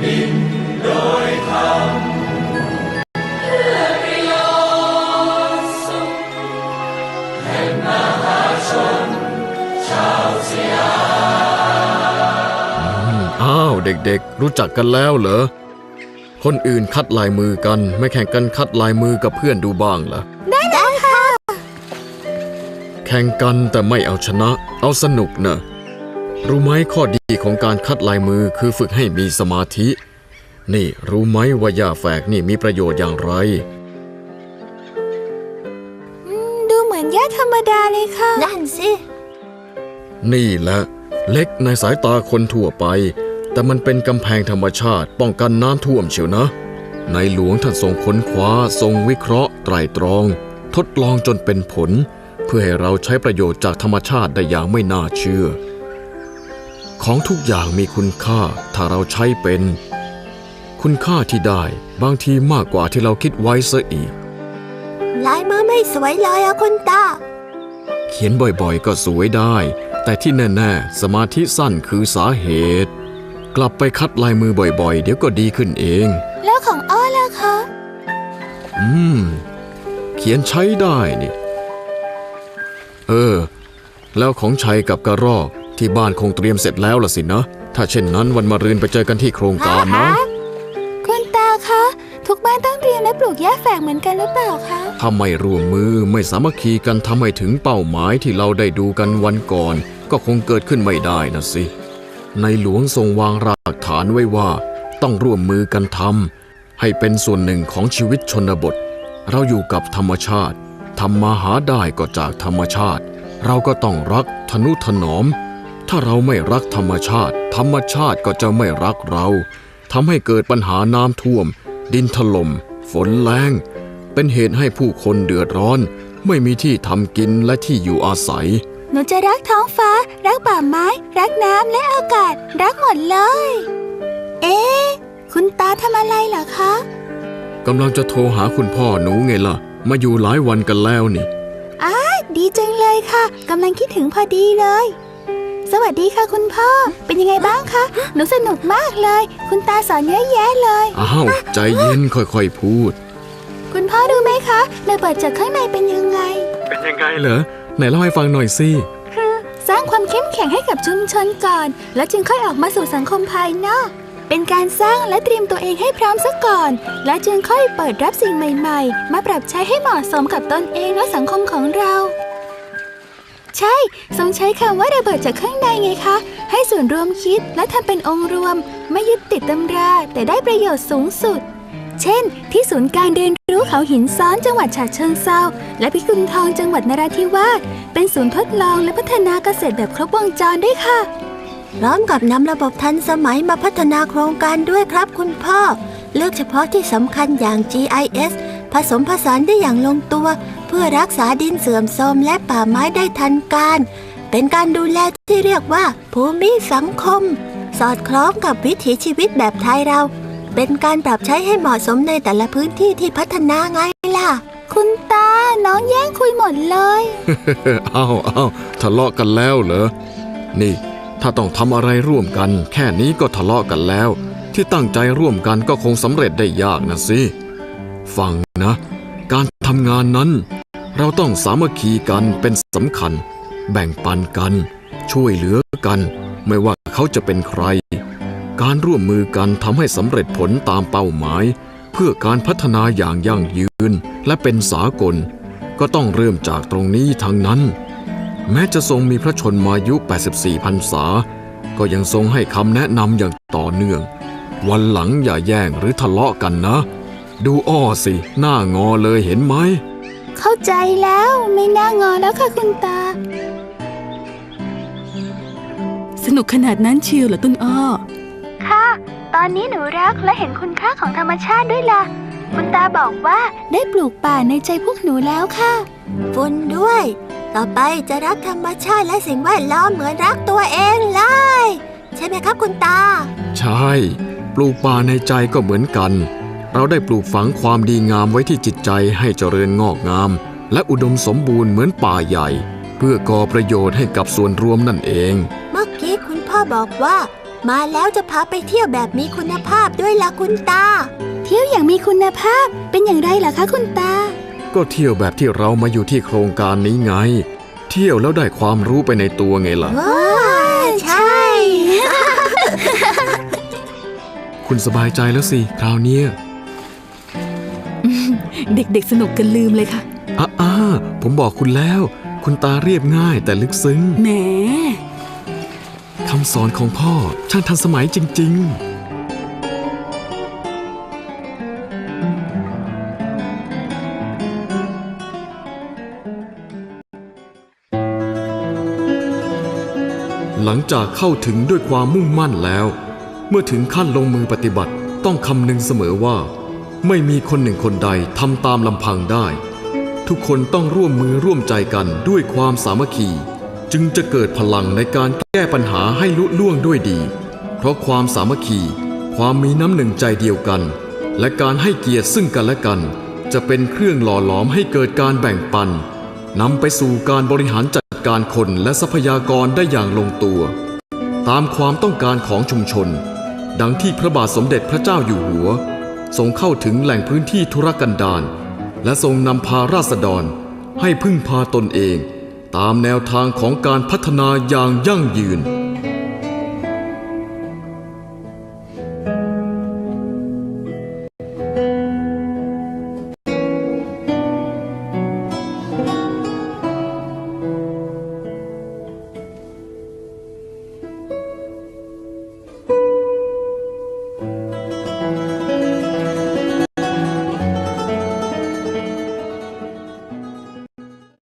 เอปาวสยามเด็กๆ รู้จักกันแล้วเหรอ คนอื่นคัดลายมือกัน ไม่แข่งกันคัดลายมือกับเพื่อนดูบ้างเหรอ ได้ค่ะ แข่งกันแต่ไม่เอาชนะ เอาสนุกเนอะ รู้ไหมข้อดีของการคัดลายมือคือฝึกให้มีสมาธิ นี่รู้ไหมว่ายาแฝกนี่มีประโยชน์อย่างไร ดูเหมือนหญ้าธรรมดาเลยค่ะ นั่นสิ นี่แหละ เล็กในสายตาคนทั่วไป แต่มันเป็นกำแพงธรรมชาติป้องกันน้ำท่วมเชียวนะ ในหลวงท่านทรงค้นคว้าทรงวิเคราะห์ ไตรตรอง ทดลองจนเป็นผล เพื่อให้เราใช้ประโยชน์จากธรรมชาติได้อย่างไม่น่าเชื่อ ของทุกอย่างมีคุณค่าถ้าเราใช้เป็น คุณค่าที่ได้บางทีมากกว่าที่เราคิดไว้ซะอีก ลายมือไม่สวยเลยอะคุณตา เขียนบ่อยๆ ก็สวยได้ แต่ที่แน่ๆ สมาธิสั้นคือสาเหตุ กลับไปคัดลายมือบ่อยๆ เดี๋ยวก็ดีขึ้นเอง แล้วของอ้อล่ะคะ อืม เขียนใช้ได้นี่ เออ แล้วของชัยกับกระรอก ที่บ้านคงเตรียมเสร็จแล้วล่ะสินะ ถ้าเช่นนั้นวันมะรืนไปเจอกันที่โครงการนะ คุณตาคะ ทุกบ้านต้องเตรียมและปลูกหญ้าแฝกเหมือนกันหรือเปล่าคะ ถ้าไม่ร่วมมือไม่สามัคคีกันทำให้ถึงเป้าหมายที่เราได้ดูกันวันก่อน ก็คงเกิดขึ้นไม่ได้นะสิ ในหลวงทรงวางรากฐานไว้ว่า ต้องร่วมมือกันทำให้เป็นส่วนหนึ่งของชีวิตชนบท เราอยู่กับธรรมชาติทำมาหาได้ก็จากธรรมชาติ เราก็ต้องรักทนุถนอม ถ้าเราไม่รักธรรมชาติ ธรรมชาติก็จะไม่รักเราทำให้เกิดปัญหาน้ำท่วม ดินถล่ม ฝนแรงเป็นเหตุให้ผู้คนเดือดร้อน ไม่มีที่ทำกินและที่อยู่อาศัย หนูจะรักท้องฟ้า รักป่าไม้ รักน้ำและอากาศ รักหมดเลย เอ๊ะคุณตาทำอะไรเหรอคะกำลังจะโทรหาคุณพ่อหนูไงล่ะ มาอยู่หลายวันกันแล้วนี่ดีจังเลยค่ะกำลังคิดถึงพอดีเลย สวัสดีค่ะคุณพ่อ เป็นยังไงบ้างคะ หนูสนุกมากเลย คุณตาสอนเยอะแยะเลย อ้าว ใจเย็นค่อยๆพูด คุณพ่อรู้ไหมคะระเบิดจากข้างในเป็นยังไง เป็นยังไงเหรอ ไหนเล่าให้ฟังหน่อยสิสร้างความเข้มแข็งให้กับชุมชนก่อน แล้วจึงค่อยออกมาสู่สังคมภายนอก เป็นการสร้างและเตรียมตัวเองให้พร้อมซะก่อน แล้วจึงค่อยเปิดรับสิ่งใหม่ ๆ มาปรับใช้ให้เหมาะสมกับตนเองและสังคมของเราใช่ ทรงใช้คำว่าระเบิดจากข้างในไงคะ ให้ส่วนรวมคิดและทำเป็นองค์รวม ไม่ยึดติดตำราแต่ได้ประโยชน์สูงสุด เช่น ที่ศูนย์การเรียนรู้เขาหินซ้อนจังหวัดฉะเชิงเซาและพิกุลทองจังหวัดนราธิวาสเป็นศูนย์ทดลองและพัฒนาเกษตรแบบครบวงจรด้วยค่ะพร้อมกับนำระบบทันสมัยมาพัฒนาโครงการด้วยครับคุณพ่อ เลือกเฉพาะที่สำคัญอย่าง GIS ผสมผสานได้อย่างลงตัว พื่อรักษาดินเสื่อมโทรมและป่าไม้ได้ทันการ เป็นการดูแลที่เรียกว่า ภูมิสังคม สอดคล้องกับวิถีชีวิตแบบไทยเรา เป็นการปรับใช้ให้เหมาะสมในแต่ละพื้นที่ที่พัฒนาไงล่ะ คุณตา น้องแย่งคุยหมดเลยอ้าวอ้าวทะเลาะกันแล้วเหรอ นี่ ถ้าต้องทำอะไรร่วมกัน แค่นี้ก็ทะเลาะกันแล้ว ที่ตั้งใจร่วมกันก็คงสำเร็จได้ยากนะสิฟังนะ การทำงานนั้น เราต้องสามัคคีกันเป็นสำคัญ แบ่งปันกัน ช่วยเหลือกัน ไม่ว่าเขาจะเป็นใคร การร่วมมือกันทำให้สำเร็จผลตามเป้าหมาย เพื่อการพัฒนาอย่างยั่งยืนและเป็นสากล ก็ต้องเริ่มจากตรงนี้ทั้งนั้น แม้จะทรงมีพระชนมายุ 84 พรรษา ก็ยังทรงให้คำแนะนำอย่างต่อเนื่อง วันหลังอย่าแย่งหรือทะเลาะกันนะ ดูอ้อสิ หน้างอเลยเห็นไหม เข้าใจแล้วไม่น่างอแล้วค่ะคุณตา สนุกขนาดนั้นเชียวเหรอต้นอ้อ ค่ะ ตอนนี้หนูรักและเห็นคุณค่าของธรรมชาติด้วยล่ะ คุณตาบอกว่าได้ปลูกป่าในใจพวกหนูแล้วค่ะฟุนด้วย ต่อไปจะรักธรรมชาติและสิ่งแวดล้อมเหมือนรักตัวเองเลย ใช่ไหมครับคุณตา ใช่ ปลูกป่าในใจก็เหมือนกัน เราได้ปลูกฝังความดีงามไว้ที่จิตใจให้เจริญงอกงาม และอุดมสมบูรณ์เหมือนป่าใหญ่ เพื่อก่อประโยชน์ให้กับส่วนรวมนั่นเอง เมื่อกี้คุณพ่อบอกว่า มาแล้วจะพาไปเที่ยวแบบมีคุณภาพด้วยล่ะคุณตา เที่ยวอย่างมีคุณภาพเป็นอย่างไรล่ะคะคุณตา ก็เที่ยวแบบที่เรามาอยู่ที่โครงการนี้ไง เที่ยวแล้วได้ความรู้ไปในตัวไงล่ะว้าใช่ คุณสบายใจแล้วสิคราวเนี้ย เด็กๆสนุกกันลืมเลยค่ะอะอ่าผมบอกคุณแล้ว คุณตาเรียบง่ายแต่ลึกซึ้งแหมคำสอนของพ่อช่างทันสมัยจริง ๆหลังจากเข้าถึงด้วยความมุ่งมั่นแล้ว เมื่อถึงขั้นลงมือปฏิบัติต้องคำนึงเสมอว่า ไม่มีคนหนึ่งคนใดทำตามลำพังได้ ทุกคนต้องร่วมมือร่วมใจกันด้วยความสามัคคี จึงจะเกิดพลังในการแก้ปัญหาให้ลุล่วงด้วยดี เพราะความสามัคคี ความมีน้ำหนึ่งใจเดียวกัน และการให้เกียรติซึ่งกันและกัน จะเป็นเครื่องหล่อหลอมให้เกิดการแบ่งปันนำไปสู่การบริหารจัดการคนและทรัพยากรได้อย่างลงตัว ตามความต้องการของชุมชน ดังที่พระบาทสมเด็จพระเจ้าอยู่หัว ทรงเข้าถึงแหล่งพื้นที่ธุรกันดารและทรงนำพาราษฎรให้พึ่งพาตนเอง ตามแนวทางของการพัฒนาอย่างยั่งยืน